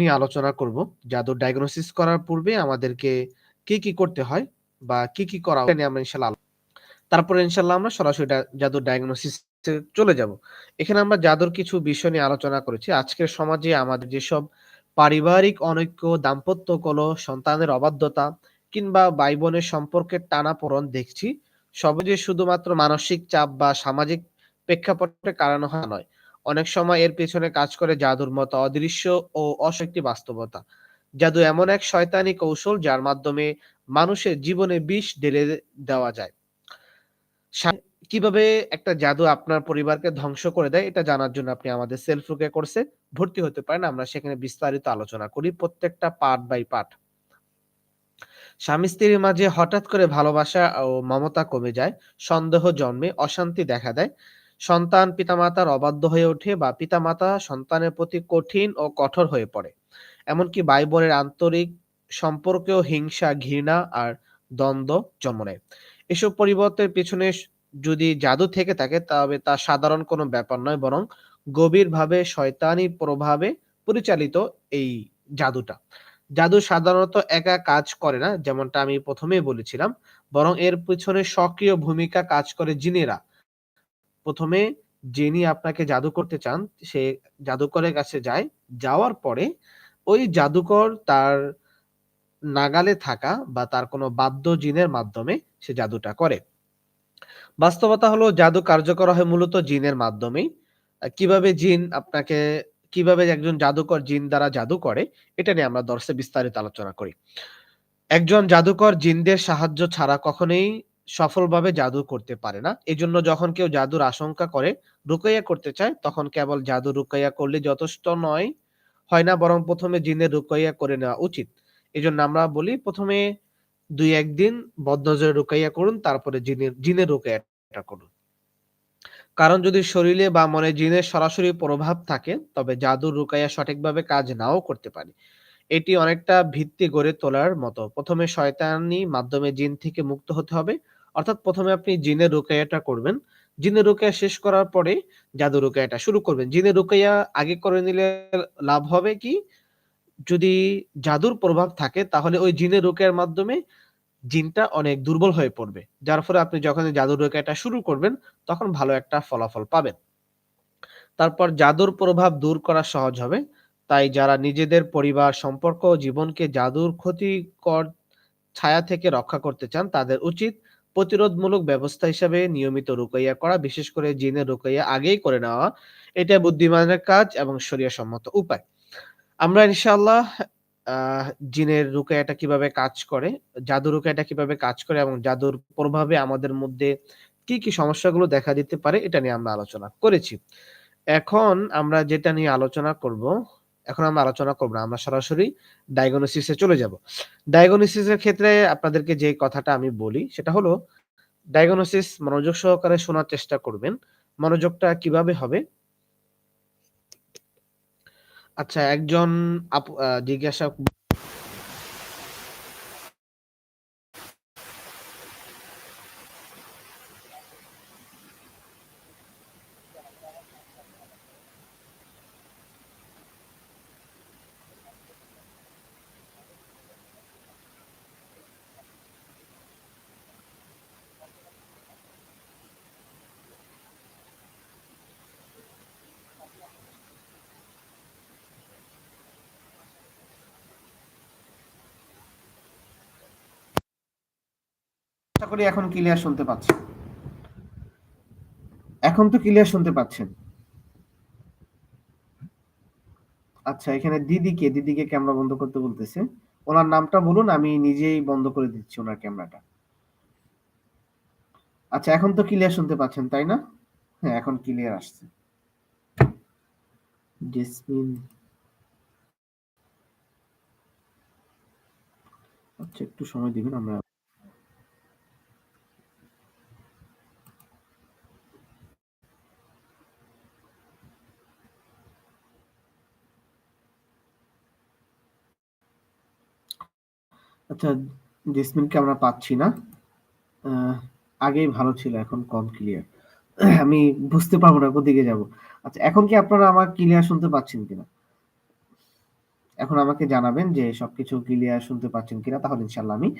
নিয়ে আলোচনা করব। জাদুর ডায়াগনোসিস করার পূর্বে আমাদেরকে কি কি করতে হয় বা কি কি করা নিয়ে আমরা ইনশাল্লাহ তারপরে ইনশাল্লাহ আমরা সরাসরি জাদুর ডায়াগনোসিস চলে যাব। এখানে আমরা জাদুর কিছু বিষয় নিয়ে আলোচনা করেছি। আজকের সমাজে আমাদের যেসব পারিবারিক অনৈক্য, দাম্পত্য কল সন্তানের অবাধ্যতা কিংবা ভাই বোনের সম্পর্কের টানাপোড়ন দেখছি সব যে শুধুমাত্র মানসিক চাপ বা সামাজিক প্রেক্ষাপটে কারণ হয় নয়। অনেক সময় এর পেছনে কাজ করে জাদুর মতো অদৃশ্য ও অশক্তি বাস্তবতা। জাদু এমন এক শয়তানি কৌশল যার মাধ্যমে মানুষের জীবনে বিষ ঢেলে দেওয়া যায়। কীভাবে একটা জাদু আপনার পরিবারকে ধ্বংস করে দেয় এটা জানার জন্য আপনি আমাদের সেলফ রুকে কোর্সে ভর্তি হতে পারেন। আমরা সেখানে বিস্তারিত আলোচনা করি প্রত্যেকটা পার্ট বাই পার্ট। স্বামী স্ত্রীর মাঝে হঠাৎ করে ভালোবাসা ও মমতা কমে যায়, সন্দেহ জন্মে, অশান্তি দেখা দেয়। সন্তান পিতামাতার অবাধ্য হয়ে ওঠে বা পিতামাতা সন্তানের প্রতি কঠিন ও কঠোর হয়ে পড়ে। এমনকি ভাই বোনের আন্তরিক সম্পর্কেও হিংসা, ঘৃণা আর দ্বন্দ্ব জন্ম নেয়। এসব পরিবর্তনের পিছনে যদি জাদু থেকে থাকে, তবে তা সাধারণ কোনো ব্যাপার নয়, বরং গভীরভাবে শয়তানি প্রভাবে পরিচালিত এই জাদুটা। জাদু সাধারণত একা কাজ করে না, যেমনটা আমি প্রথমেই বলেছিলাম, বরং এর পিছনে সক্রিয় ভূমিকা কাজ করে জিনেরা। প্রথমে যিনি আপনাকে জাদু করতে চান, সে জাদুকরের কাছে যায়। যাওয়ার পরে ওই জাদুকর তার নাগালে থাকা বা তার কোনো বাদ্য জিনের মাধ্যমে সে জাদুটা করে। বাস্তবতা হলো জাদু কার্যকর হয় মূলত জিনের মাধ্যমেই। কীভাবে জিন আপনাকে, কীভাবে একজন জাদুকর জিন দ্বারা জাদু করে, এটা নিয়ে আমরা দর্শে বিস্তারিত আলোচনা করি। একজন জাদুকর জিনদের সাহায্য ছাড়া কখনোই সফলভাবে জাদু করতে পারে না। এজন্য যখন কেউ জাদুর আশঙ্কা করে রুকাইয়া করতে চায়, তখন কেবল জাদু রুকাইয়া করলে যথেষ্ট নয়, হয় না বরং প্রথমে জিনের রুকাইয়া করে নেওয়া উচিত। এজন্য আমরা বলি, প্রথমে দুই একদিন বদনজরে রুকাইয়া করুন, তারপরে জিনের জিনের রুকাইয়াটা করুন। কারণ যদি শরীরে বা মনে জিনের সরাসরি প্রভাব থাকে, তবে জাদুর রুকাইয়া সঠিকভাবে কাজ নাও করতে পারে। এটি অনেকটা ভিত্তি গড়ে তোলার মতো। প্রথমে শয়তানি মাধ্যমে জিন থেকে মুক্ত হতে হবে অর্থাৎ প্রথমে আপনি জিনের রুকাইয়াটা করবেন। জিনের রুকাইয়া শেষ করার পরে জাদু রুকাইয়াটা শুরু করবেন। জিনের রুকাইয়া আগে করে নিলে লাভ হবে কি? যদি জাদুর প্রভাব থাকে, তাহলে ওই জিনের রুকাইয়ার মাধ্যমে জিনটা অনেক দুর্বল হয়ে পড়বে। যার ফলে আপনি যখন জাদুর রুকাইয়াটা শুরু করবেন, তখন ভালো একটা ফলাফল পাবেন। তারপর জাদুর প্রভাব দূর করা সহজ হবে। তাই যারা নিজেদের পরিবার, সম্পর্ক, জীবনকে জাদুর ক্ষতিকর ছায়া থেকে রক্ষা করতে চান, তাদের উচিত প্রতিরোধমূলক ব্যবস্থা হিসাবে নিয়মিত রুকাইয়া করা, বিশেষ করে জিনের রুকাইয়া আগেই করে নেওয়া, এটা বুদ্ধিমানের কাজ এবং সম্মত উপায়। আমরা ইনশাআল্লাহ জিনের রুকাইয়াটা কীভাবে কাজ করে জাদু রুকাইয়াটা কীভাবে কাজ করে এবং জাদুর প্রভাবে আমাদের মধ্যে কি কি সমস্যাগুলো দেখা দিতে পারে, এটা নিয়ে আমরা আলোচনা করেছি। এখন আমরা যেটা নিয়ে আলোচনা করব এখন আমরা আলোচনা করব না, আমরা সরাসরি ডায়াগনোসিসে চলে যাব। ডায়াগনোসিসের ক্ষেত্রে আপনাদেরকে যে কথাটা আমি বলি, সেটা হলো ডায়াগনোসিস মনোযোগ সহকারে শোনার চেষ্টা করবেন। মনোযোগটা কীভাবে হবে? আচ্ছা একজন জিজ্ঞাসা আশা করি এখন ক্লিয়ার শুনতে পাচ্ছেন। এখন তো ক্লিয়ার শুনতে পাচ্ছেন। আচ্ছা এখানে দিদিকে দিদিকে ক্যামেরা বন্ধ করতে বলতেছে। ওনার নামটা বলুন, আমি নিজেই বন্ধ করে দিচ্ছি ওনার ক্যামেরাটা আচ্ছা এখন তো ক্লিয়ার শুনতে পাচ্ছেন, তাই না? হ্যাঁ এখন ক্লিয়ার আসছে। জেসমিন আচ্ছা একটু সময় দিবেন, আমরা আচ্ছা জেসমিনকে আমরা পাচ্ছি না। আগেই ভালো ছিল, এখন কম ক্লিয়ার আমি বুঝতে পারব না কোদিকে যাব। আচ্ছা এখন কি আপনারা আমার ক্লিয়ার শুনতে পাচ্ছেন কিনা? এখন আমাকে জানাবেন যে সবকিছু ক্লিয়ার শুনতে পাচ্ছেন কিনা, তাহলে ইনশাআল্লাহ আমি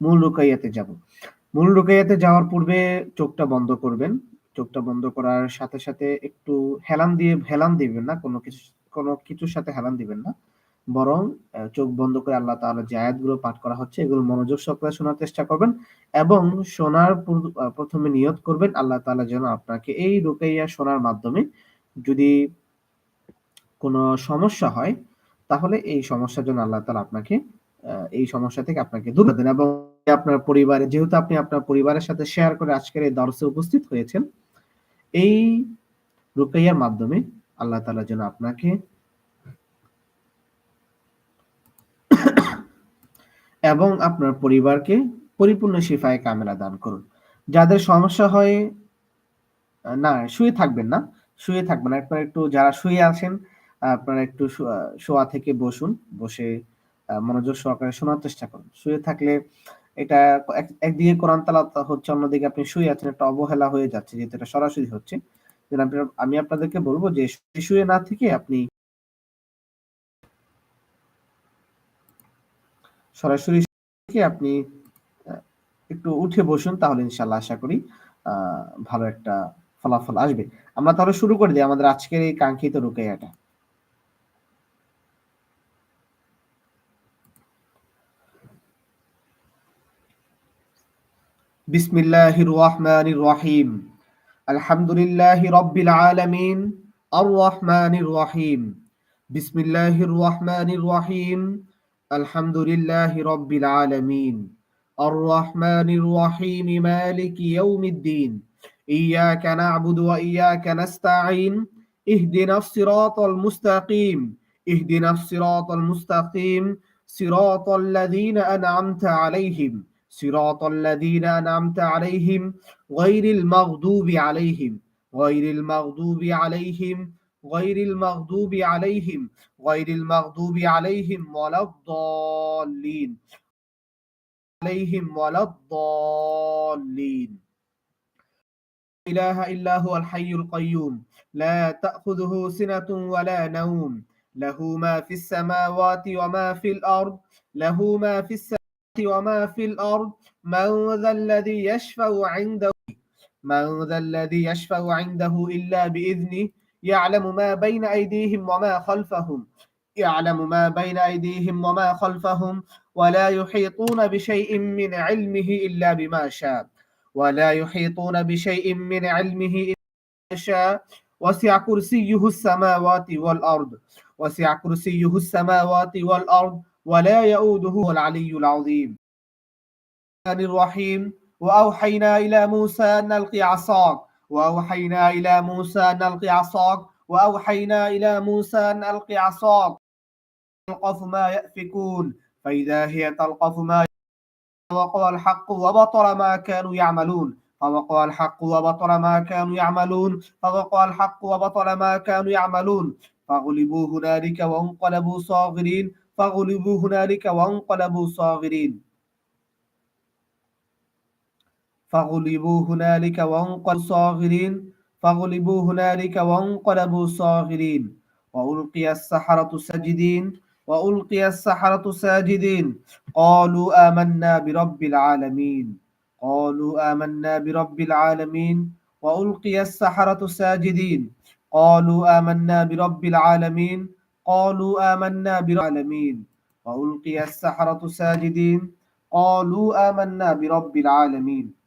মূল রুকাইয়াতে যাব। মূল রুকাইয়াতে যাওয়ার পূর্বে চোখটা বন্ধ করবেন। চোখটা বন্ধ করার সাথে সাথে একটু হেলান দিয়ে, হেলান দিবেন না, কোনো কিছু, কোনো কিছুর সাথে হেলান দিবেন না। বরং চোখ বন্ধ করে আল্লাহ তাআলা যে আয়াতগুলো পাঠ করা হচ্ছে, এগুলো মনোযোগ সহকারে শোনার চেষ্টা করবেন এবং শোনার প্রথমে নিয়ত করবেন আল্লাহ তাআলা যেন আপনাকে এই রুকাইয়া শোনার মাধ্যমে যদি কোনো সমস্যা হয়, তাহলে এই সমস্যার জন্য আল্লাহ তাআলা আপনাকে এই সমস্যা থেকে আপনাকে দূর দেন এবং আপনার পরিবারে, যেহেতু আপনি আপনার পরিবারের সাথে শেয়ার করে আজকের এই দর্শে উপস্থিত হয়েছেন, এই রুকাইয়ার মাধ্যমে আল্লাহ তাআলা যেন আপনাকে এবং আপনার পরিবারকে পরিপূর্ণ শিফায়ে কামেলা দান করুন। যাদের সমস্যা হয়, না, শুয়ে থাকবেন না, শুয়ে থাকবেন আপনারা একটু যারা শুয়ে আছেন, আপনারা একটু শোয়া থেকে বসুন, বসে মনোযোগ সহকারে শোনার চেষ্টা করুন। শুয়ে থাকলে এটা একদিকে কোরআন তালাত হচ্ছে, অন্যদিকে আপনি শুয়ে আছেন, একটা অবহেলা হয়ে যাচ্ছে, যেহেতু এটা সরাসরি হচ্ছে। আমি আপনাদেরকে বলব যে, শুয়ে না থেকে আপনি সরাসরি কি আপনি একটু উঠে বসুন তাহলে ইনশাল্লাহ আশা করি ভালো একটা ফলাফল আসবে। আমরা তাহলে শুরু করে দিই আমাদের আজকের এই কাঙ্ক্ষিত রুকাইয়াটা الرحمن الرحيم الحمد لله رب العالمين الرحمن الرحيم بسم الله الرحمن الرحيم الحمد لله رب العالمين. الرحمن الرحيم مالك يوم الدين. إياك نعبد وإياك نستعين. اهدنا الصراط المستقيم. اهدنا الصراط المستقيم. صراط الذين أنعمت عليهم. صراط الذين أنعمت عليهم. غير المغضوب عليهم. غير المغضوب عليهم. غير المغضوب عليهم غير المغضوب عليهم ولا الضالين. عليهم ولا الضالين. إله إلا هو الحي القيوم. لا تأخذه سنة ولا نوم. له ما في السماوات وما في الأرض. له ما في السماوات وما في الأرض. من ذا الذي يشفع عنده من ذا الذي يشفع عنده إلا بإذنه يعلم ما بين أيديهم وما خلفهم. يعلم ما بين أيديهم وما خلفهم. ولا يحيطون بشيء من علمه إلا بما شاء. ولا يحيطون بشيء من علمه إلا بما شاء. وسع كرسيه السماوات والأرض. وسع كرسيه السماوات والأرض. ولا يؤوده العلي العظيم. الرحيم. وأوحينا إلى موسى أن نلقي عصاك. وأوحينا إلى موسى أن نلقي عصاك وأوحينا إلى موسى أن ألقي عصاك. تلقف ما يأفكون فإذا هي تلقف ما وقع الحق وبطل ما كانوا يعملون. فوقع الحق وبطل ما كانوا يعملون فوقع الحق وبطل ما كانوا يعملون. فغلبوا هنالك وانقلبوا صاغرين فغلبوا هنالك وانقلبوا صاغرين. فغلبوا هنالك وانقلبوا صاغرين فغلبوا هنالك وانقلبوا صاغرين وألقي السحرة ساجدين وألقي السحرة ساجدين قالوا آمنا برب العالمين قالوا آمنا برب العالمين وألقي السحرة ساجدين قالوا آمنا برب العالمين قالوا آمنا بالعالمين وألقي السحرة ساجدين قالوا آمنا برب العالمين